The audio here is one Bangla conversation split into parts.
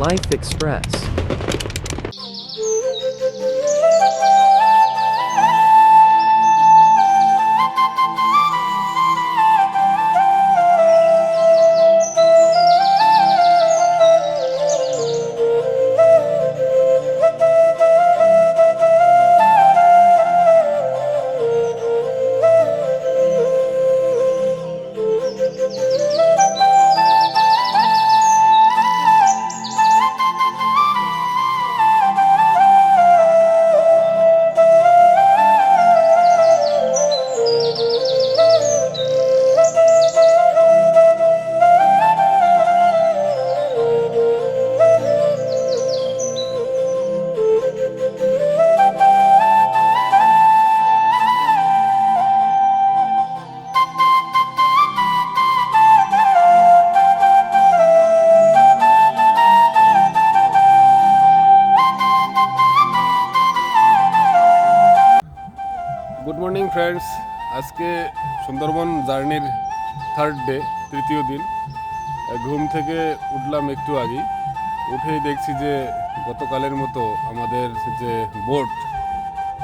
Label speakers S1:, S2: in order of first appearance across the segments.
S1: Life Express.
S2: সুন্দরবন জার্নির থার্ড ডে তৃতীয় দিন। ঘুম থেকে উঠলাম একটু আগেই। উঠেই দেখছি যে গতকালের মতো আমাদের যে বোট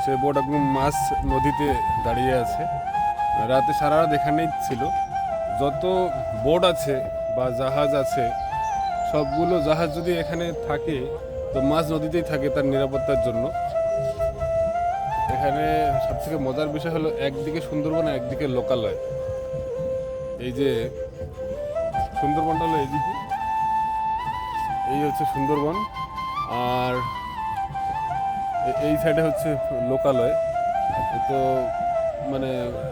S2: সে বোট একদম মাছ নদীতে দাঁড়িয়ে আছে। রাতে সারা রাত এখানেই ছিল। যত বোট আছে বা জাহাজ আছে, সবগুলো জাহাজ যদি এখানে থাকে, তো মাছ নদীতেই থাকে তার নিরাপত্তার জন্য। এখানে সব থেকে মজার বিষয় হলো একদিকে সুন্দরবন একদিকে লোকালয়। এই যে সুন্দরবনটা হলো এইদিকে এই হচ্ছে সুন্দরবন আর এই সাইডে হচ্ছে লোকালয়। তো মানে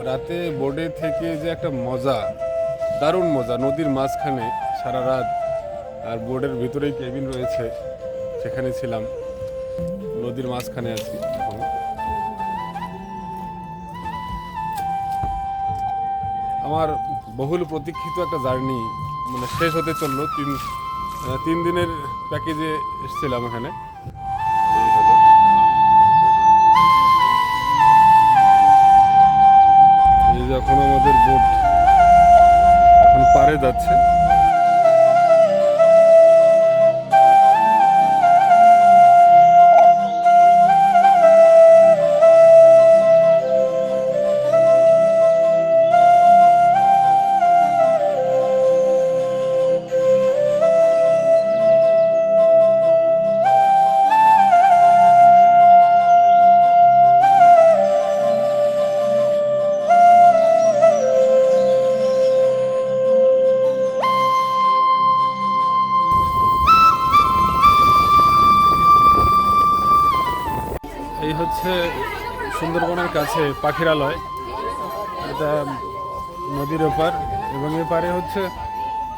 S2: রাতে বোর্ডে থেকে যে একটা মজা, দারুণ মজা, নদীর মাঝখানে সারা রাত আর বোর্ডের ভিতরেই কেবিন রয়েছে, সেখানে ছিলাম। নদীর মাঝখানে আছি। আমার বহুল প্রতীক্ষিত একটা জার্নি মানে শেষ হতে চলল তিন তিন দিনের প্যাকেজে এসেছিলাম এখানে। সুন্দরবনের কাছে পাখিরালয়। এটা নদীর ওপার এবং এপারে হচ্ছে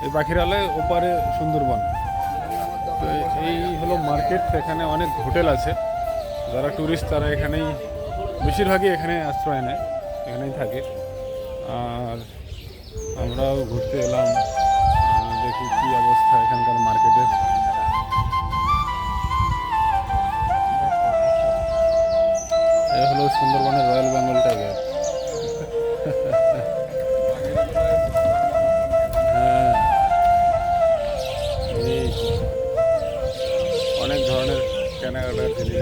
S2: এই পাখিরালয় ওপারে সুন্দরবন। তো এই হলো মার্কেট, এখানে অনেক হোটেল আছে। যারা ট্যুরিস্ট তারা এখানেই বেশিরভাগই এখানে আশ্রয় নেয়, এখানেই থাকে। আর আমরাও ঘুরতে এলাম। দেখি কী অবস্থা এখানকার মার্কেটের। এ হলো সুন্দরবনের রয়্যাল বেঙ্গল টাইগার। হ্যাঁ। অনেক ধরনের কেনাকাটার জিনিস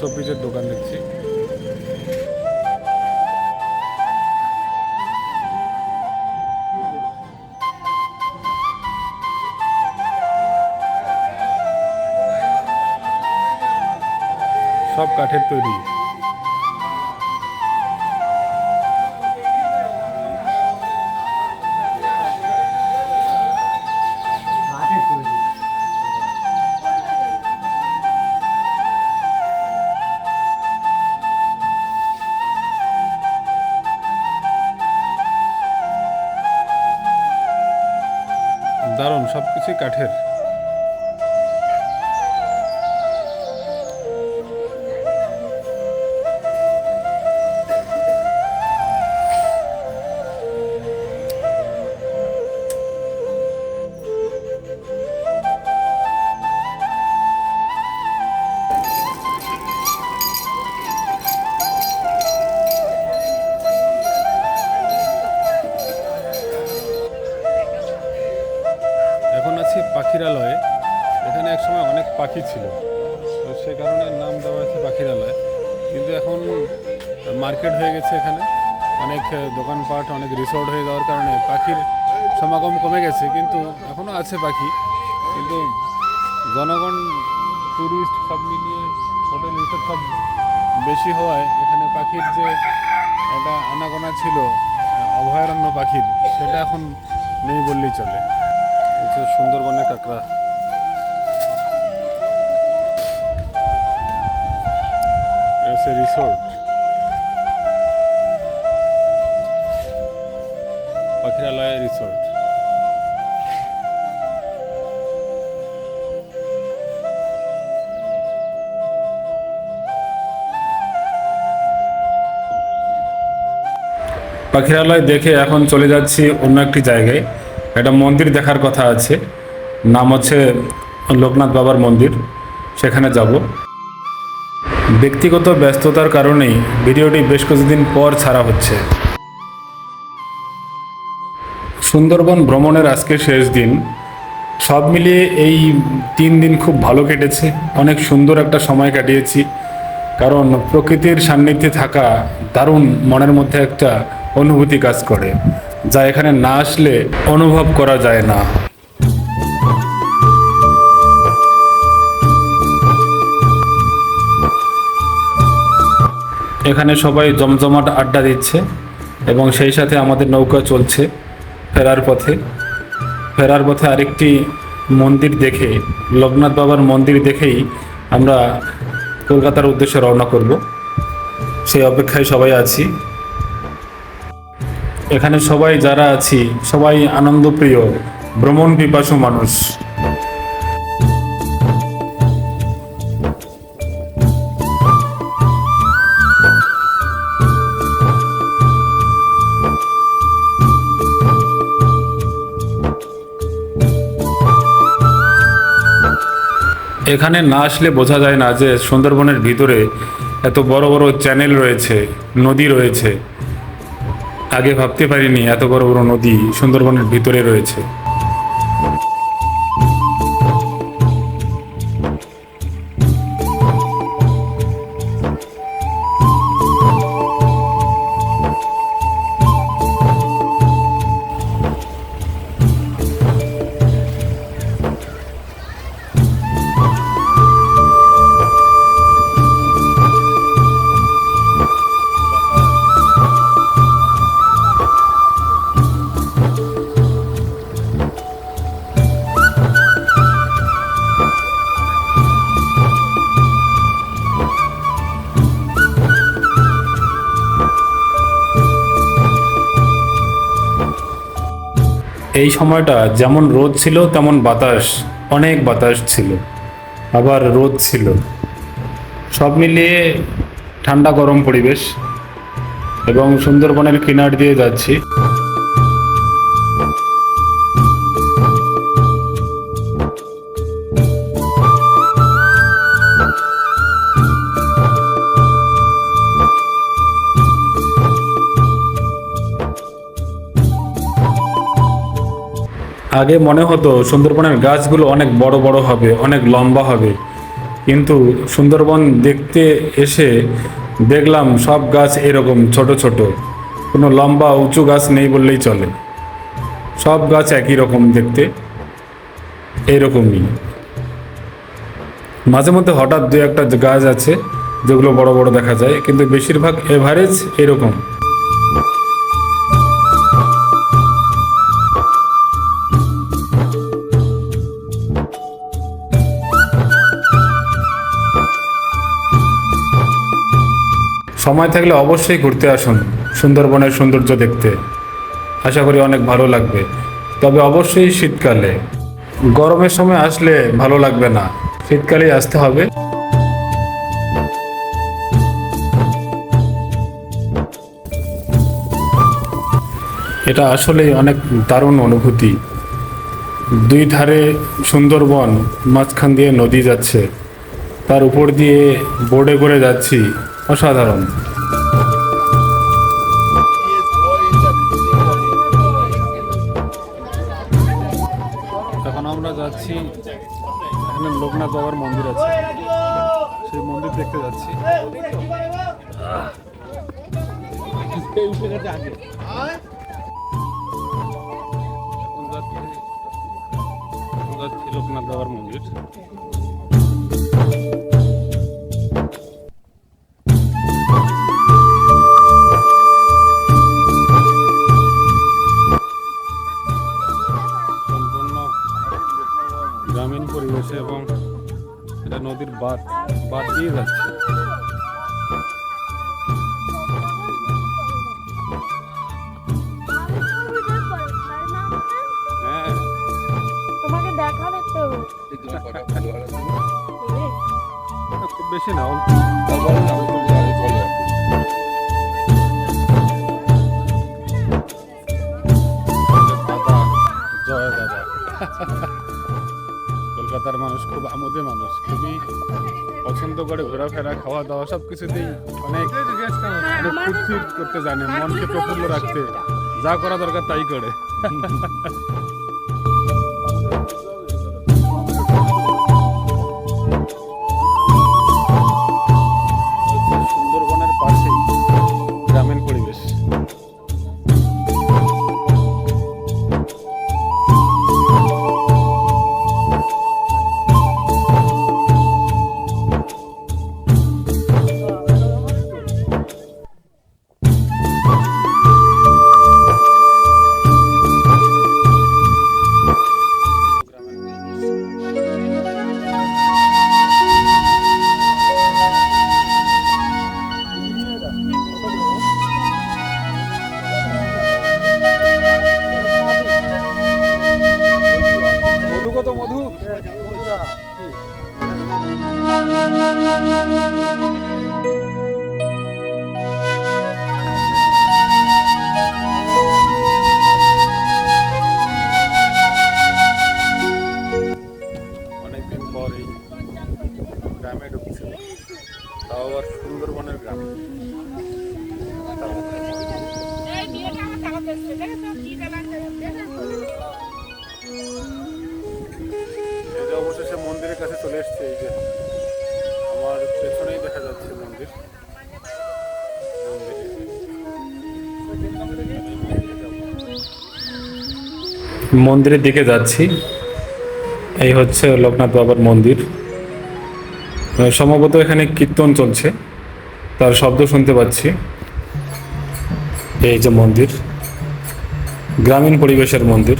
S2: শোপিসের দোকান দেখছি। সব কাঠের তৈরি। সব কিছুই কাঠের। অনেক দোকানপাট অনেক রিসোর্ট হয়ে যাওয়ার কারণে পাখির সমাগম কমে গেছে কিন্তু এখনও আছে পাখি। কিন্তু জনগণ ট্যুরিস্ট সব মিলিয়ে হোটেল রিসোর্ট সব বেশি হওয়ায় এখানে পাখির যে একটা আনাগোনা ছিল অভয়ারণ্য পাখির সেটা এখন নেই বললেই চলে। সুন্দরবনের কাঁকড়া। রিসোর্ট পাখিরালয় রিসোর্ট পাখিরালয় দেখে এখন চলে যাচ্ছি অন্য একটি জায়গায়। একটা মন্দির দেখার কথা আছে। নাম হচ্ছে লোকনাথ বাবার মন্দির। সেখানে যাব। ব্যক্তিগত ব্যস্ততার কারণেই ভিডিওটি বেশ কিছুদিন পর ছাড়া হচ্ছে। সুন্দরবন ভ্রমণের আজকে শেষ দিন। সব মিলিয়ে এই তিন দিন খুব ভালো কেটেছে। অনেক সুন্দর একটা সময় কাটিয়েছি। কারণ প্রকৃতির সান্নিধ্যে থাকা দারুণ মনের মধ্যে একটা অনুভূতি কাজ করে, যা এখানে না আসলে অনুভব করা যায় না। এখানে সবাই জমজমাট আড্ডা দিচ্ছে এবং সেই সাথে আমাদের নৌকা চলছে। ফেরার পথে। ফেরার পথে আরেকটি মন্দির দেখে, লোকনাথ বাবার মন্দির দেখেই আমরা কলকাতার উদ্দেশ্যে রওনা করব। সেই অপেক্ষায় সবাই আছি। এখানে সবাই যারা আছি, সবাই আনন্দপ্রিয়, ভ্রমণ পিপাসু মানুষ। এখানে না আসলে বোঝা যায় না যে সুন্দরবনের ভিতরে এত বড় বড় চ্যানেল রয়েছে, নদী রয়েছে। আগে ভাবতে পারিনি এত বড় বড় নদী সুন্দরবনের ভিতরে রয়েছে। এই সময়টা যেমন রোদ ছিল, তেমন বাতাস, অনেক বাতাস ছিল। আবার রোদ ছিল। সব মিলিয়ে ঠান্ডা গরম পরিবেশ এবং সুন্দরবনের কিনার দিয়ে যাচ্ছি। আগে মনে হতো সুন্দরবনের গাছগুলো অনেক বড় বড় হবে, অনেক লম্বা হবে। কিন্তু সুন্দরবন দেখতে এসে দেখলাম সব গাছ এরকম ছোট ছোট। কোনো লম্বা উঁচু গাছ নেই বললেই চলে। সব গাছ একই রকম দেখতে এইরকমই মাঝে মধ্যে হঠাৎ দু একটা গাছ আছে, যেগুলো বড় বড় দেখা যায়, কিন্তু বেশিরভাগ এভারেজ এরকম। সময় থাকলে অবশ্যই ঘুরতে আসুন, সুন্দরবনের সৌন্দর্য দেখতে। আশা করি অনেক ভালো লাগবে। তবে অবশ্যই শীতকালে। গরমের সময় আসলে ভালো লাগবে না। শীতকালেই আসতে হবে। এটা আসলেই অনেক দারুণ অনুভূতি। দুই ধারে সুন্দরবন, মাঝখান দিয়ে নদী যাচ্ছে। তার উপর দিয়ে বোর্ডে করে যাচ্ছি। অসাধারণ। এখন আমরা যাচ্ছি, এখানে লোকনাথ বাবার মন্দির আছে। সেই মন্দির দেখতে যাচ্ছি। লোকনাথ বাবার মন্দির। আছে। হ্যাঁ।
S1: তোমাকে দেখাবে তো
S2: খুব বেশি না অল্প। মানুষ, খুব আমোদে মানুষ, খুবই পছন্দ করে ঘোরাফেরা খাওয়া দাওয়া সব কিছুতেই অনেক ফুর্তি করতে জানে, মনকে প্রফুল্ল রাখতে। যা করা দরকার তাই করে। মন্দিরের দিকে যাচ্ছি। এই হচ্ছে লোকনাথ বাবার মন্দির। সম্ভবত এখানে কীর্তন চলছে। তার শব্দ শুনতে পাচ্ছি। এই যে মন্দির। গ্রামীণ পরিবেশের মন্দির।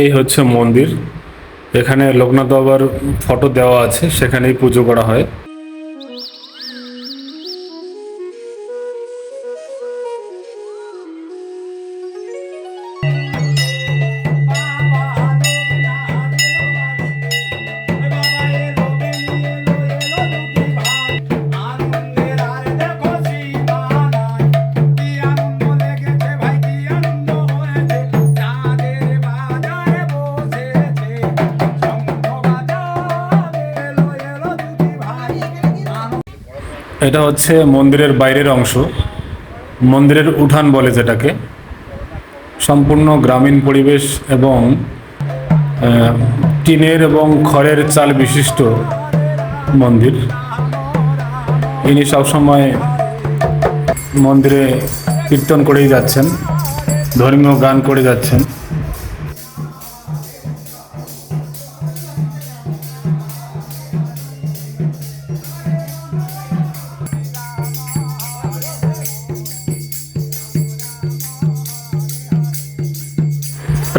S2: এই হচ্ছে মন্দির। এখানে লোকনাথ বাবার ফটো দেওয়া আছে সেখানেই পুজো করা হয়। এটা হচ্ছে মন্দিরের বাইরের অংশ। মন্দিরের উঠান বলে যেটাকে। সম্পূর্ণ গ্রামীণ পরিবেশ এবং টিনের এবং খড়ের চাল বিশিষ্ট মন্দির। ইনি সবসময় মন্দিরে কীর্তন করেই যাচ্ছেন, ধর্মীয় গান করে যাচ্ছেন।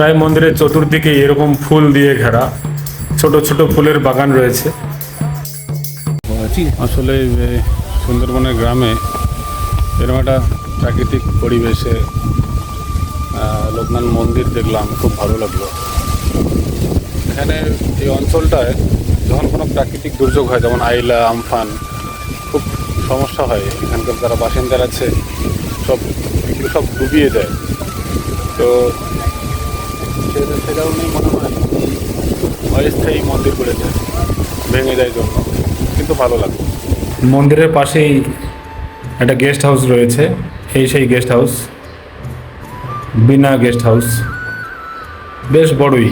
S2: প্রায় মন্দিরের চতুর্দিকে এরকম ফুল দিয়ে ঘেরা। ছোট ছোট ফুলের বাগান রয়েছে।
S3: আসলে সুন্দরবনের গ্রামে এরকম একটা প্রাকৃতিক পরিবেশে লোকনাথ মন্দির দেখলাম, খুব ভালো লাগল। এখানে এই অঞ্চলটায় যখন কোনো প্রাকৃতিক দুর্যোগ হয়, যেমন আইলা, আমফান, খুব সমস্যা হয়। এখানকার যারা বাসিন্দার আছে, সব সব ডুবিয়ে দেয়। তো সে- কারণেই মনে হয়। অস্থায়ী মন্দির করে যায় ভেঙে যায় জন্য কিন্তু ভালো লাগে।
S2: মন্দিরের পাশেই একটা গেস্ট হাউস রয়েছে। এই সেই গেস্ট হাউস বিনা গেস্ট হাউস বেশ বড়ই।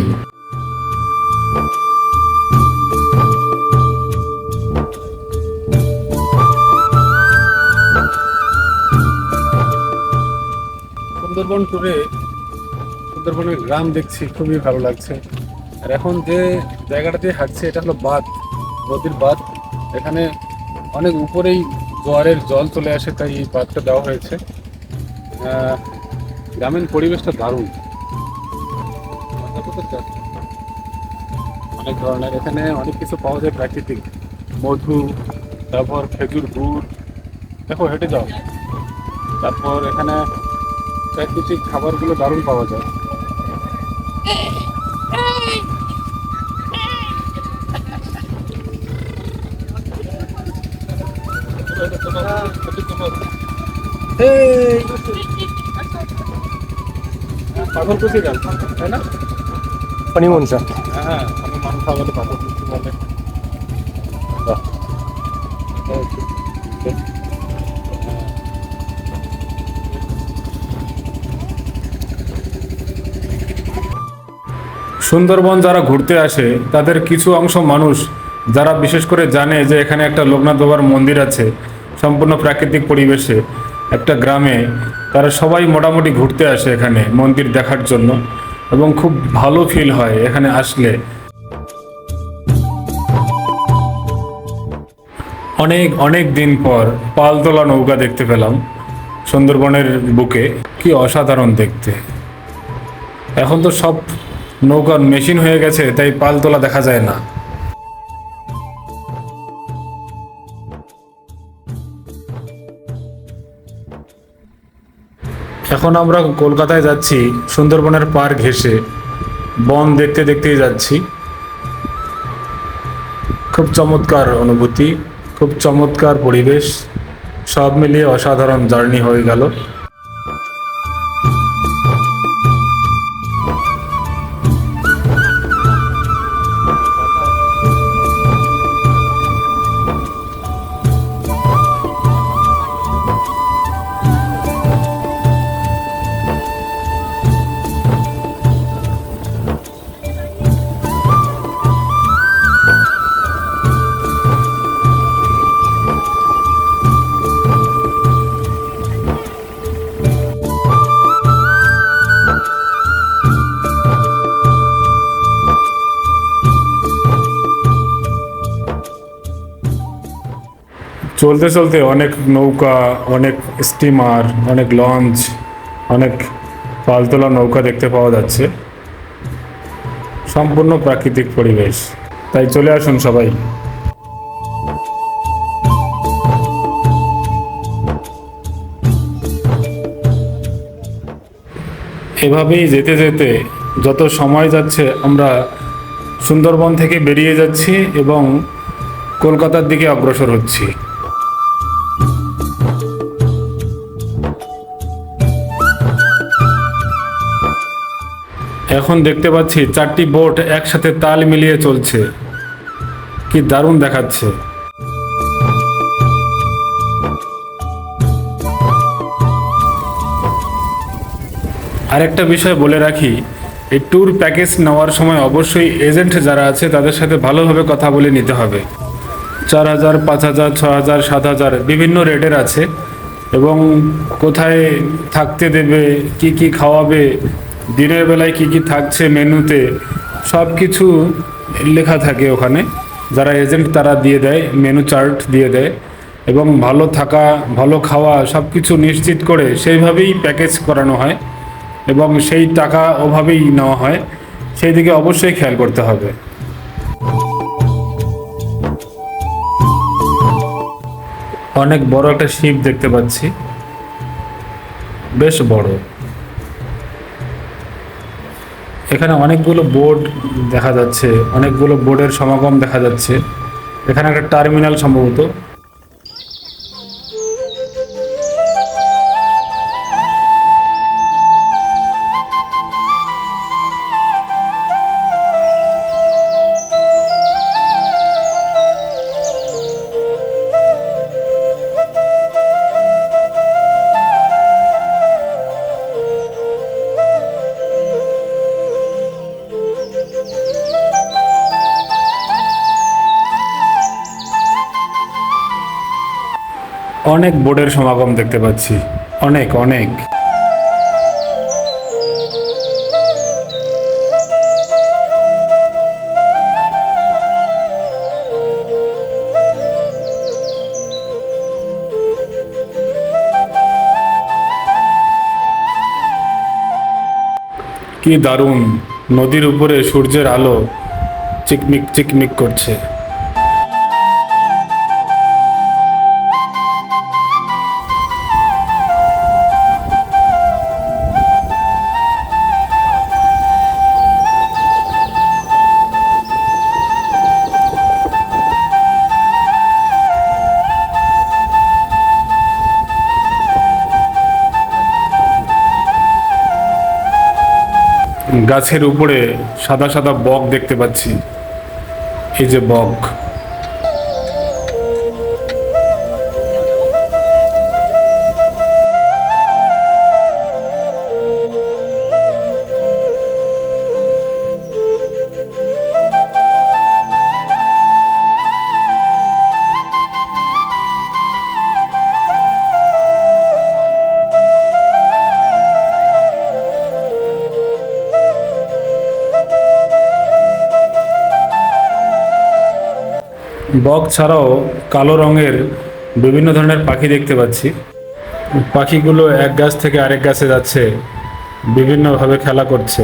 S3: সুন্দরবন ট্যুরে সুন্দরবনের গ্রাম দেখছি, খুবই ভালো লাগছে। আর এখন যে জায়গাটা জায়গাটাতে হাঁটছে, এটা হলো বাঁধ, নদীর বাঁধ। এখানে অনেক উপরেই জোয়ারের জল চলে আসে, তাই এই বাঁধটা দেওয়া হয়েছে। গ্রামীণ পরিবেশটা দারুণ। অনেক ধরনের, এখানে অনেক কিছু পাওয়া যায় প্রাকৃতিক। মধু, তারপর খেজুর গুড়। দেখো, হেঁটে যাও। তারপর এখানে প্রাকৃতিক খাবারগুলো দারুণ পাওয়া যায়।
S2: সুন্দরবন যারা ঘুরতে আসে, তাদের কিছু অংশ মানুষ যারা বিশেষ করে জানে যে এখানে একটা লোকনাথ বাবার মন্দির আছে, সম্পূর্ণ প্রাকৃতিক পরিবেশে। একটা গ্রামে তারা সবাই মোটামুটি ঘুরতে আসে এখানে মন্দির দেখার জন্য এবং খুব ভালো ফিল হয় এখানে আসলে। অনেক অনেক দিন পর পালতোলা নৌকা দেখতে পেলাম সুন্দরবনের বুকে। কি অসাধারণ দেখতে। এখন তো সব নৌকার মেশিন হয়ে গেছে, তাই পালতোলা দেখা যায় না। এখন আমরা কলকাতায় যাচ্ছি, সুন্দরবনের পার ঘেসে বন দেখতে দেখতেই যাচ্ছি। খুব চমৎকার অনুভূতি, খুব চমৎকার পরিবেশ, সব মিলিয়ে অসাধারণ জার্নি হয়ে গেল। চলতে চলতে অনেক নৌকা, অনেক স্টিমার অনেক লঞ্চ অনেক পালতোলা নৌকা দেখতে পাওয়া যাচ্ছে। সম্পূর্ণ প্রাকৃতিক পরিবেশ। তাই চলে আসুন সবাই। এভাবেই যেতে যেতে যত সময় যাচ্ছে, আমরা সুন্দরবন থেকে বেরিয়ে যাচ্ছি এবং কলকাতার দিকে অগ্রসর হচ্ছি। এখন দেখতে পাচ্ছি চারটি বোট একসাথে তাল মিলিয়ে চলছে। কি দারুণ দেখাচ্ছে। আরেকটা বিষয় বলে রাখি, এই ট্যুর প্যাকেজ নেওয়ার সময় অবশ্যই এজেন্ট যারা আছে তাদের সাথে ভালোভাবে কথা বলে নিতে হবে। চার হাজার, পাঁচ হাজার, ছ হাজার, সাত হাজার বিভিন্ন রেটের আছে এবং কোথায় থাকতে দেবে, কি কি খাওয়াবে দিনের বেলায় কি কি থাকছে মেনুতে সব কিছু লেখা থাকে ওখানে। যারা এজেন্ট তারা দিয়ে দেয় মেনু চার্ট দিয়ে দেয়। এবং ভালো থাকা, ভালো খাওয়া সব কিছু নিশ্চিত করে সেইভাবেই প্যাকেজ করানো হয়। এবং সেই টাকা ওভাবেই নেওয়া হয়। সেই দিকে অবশ্যই খেয়াল করতে হবে। অনেক বড় একটা শিপ দেখতে পাচ্ছি। বেশ বড়। এখানে অনেকগুলো বোর্ড দেখা যাচ্ছে অনেকগুলো বোর্ডের সমাগম দেখা যাচ্ছে। এখানে একটা টার্মিনাল সম্ভবত। অনেক বোর্ডের সমাগম দেখতে পাচ্ছি। অনেক অনেক। কি দারুণ, নদীর উপরে সূর্যের আলো চিকমিক চিকমিক করছে। গাছের উপরে সাদা সাদা বক দেখতে পাচ্ছি। এই যে বক। বক ছাড়াও কালো রঙের বিভিন্ন ধরনের পাখি দেখতে পাচ্ছি। পাখিগুলো এক গাছ থেকে আরেক গাছে যাচ্ছে, বিভিন্নভাবে খেলা করছে।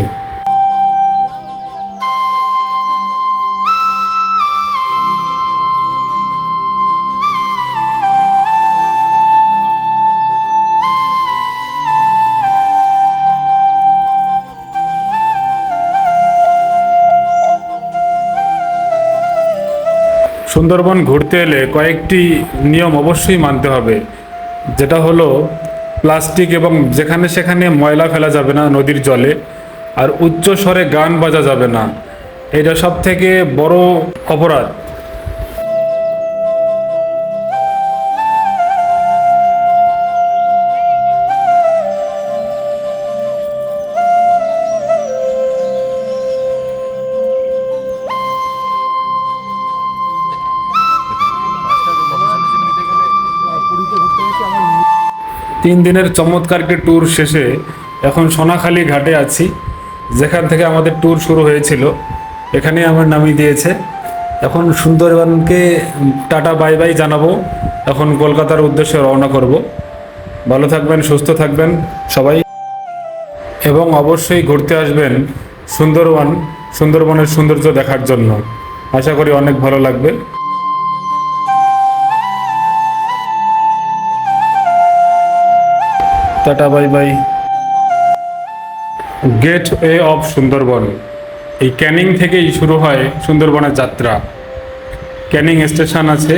S2: সুন্দরবন ঘুরতে এলে কয়েকটি নিয়ম অবশ্যই মানতে হবে। যেটা হলো, প্লাস্টিক এবং যেখানে সেখানে ময়লা ফেলা যাবে না নদীর জলে, আর উচ্চ স্বরে গান বাজা যাবে না। এটা সব থেকে বড় অপরাধ। তিন দিনের চমৎকার একটি ট্যুর শেষে এখন সোনাখালী ঘাটে আছি। যেখান থেকে আমাদের ট্যুর শুরু হয়েছিল, এখানে আমার নামিয়ে দিয়েছে। এখন সুন্দরবনকে টাটা, বাই বাই জানাব। এখন কলকাতার উদ্দেশ্যে রওনা করব। ভালো থাকবেন, সুস্থ থাকবেন সবাই। এবং অবশ্যই ঘুরতে আসবেন সুন্দরবন, সুন্দরবনের সৌন্দর্য দেখার জন্য। আশা করি অনেক ভালো লাগবে। Tata, bye bye. Gateway of Sundarban. এই ক্যানিং থেকেই শুরু হয় সুন্দরবনের যাত্রা। ক্যানিং স্টেশন আছে,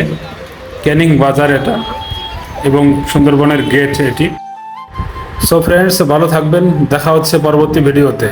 S2: ক্যানিং বাজার এটা, এবং সুন্দরবনের গেট এটি। সো ফ্রেন্ডস ভালো থাকবেন, দেখা হচ্ছে পরবর্তী ভিডিওতে।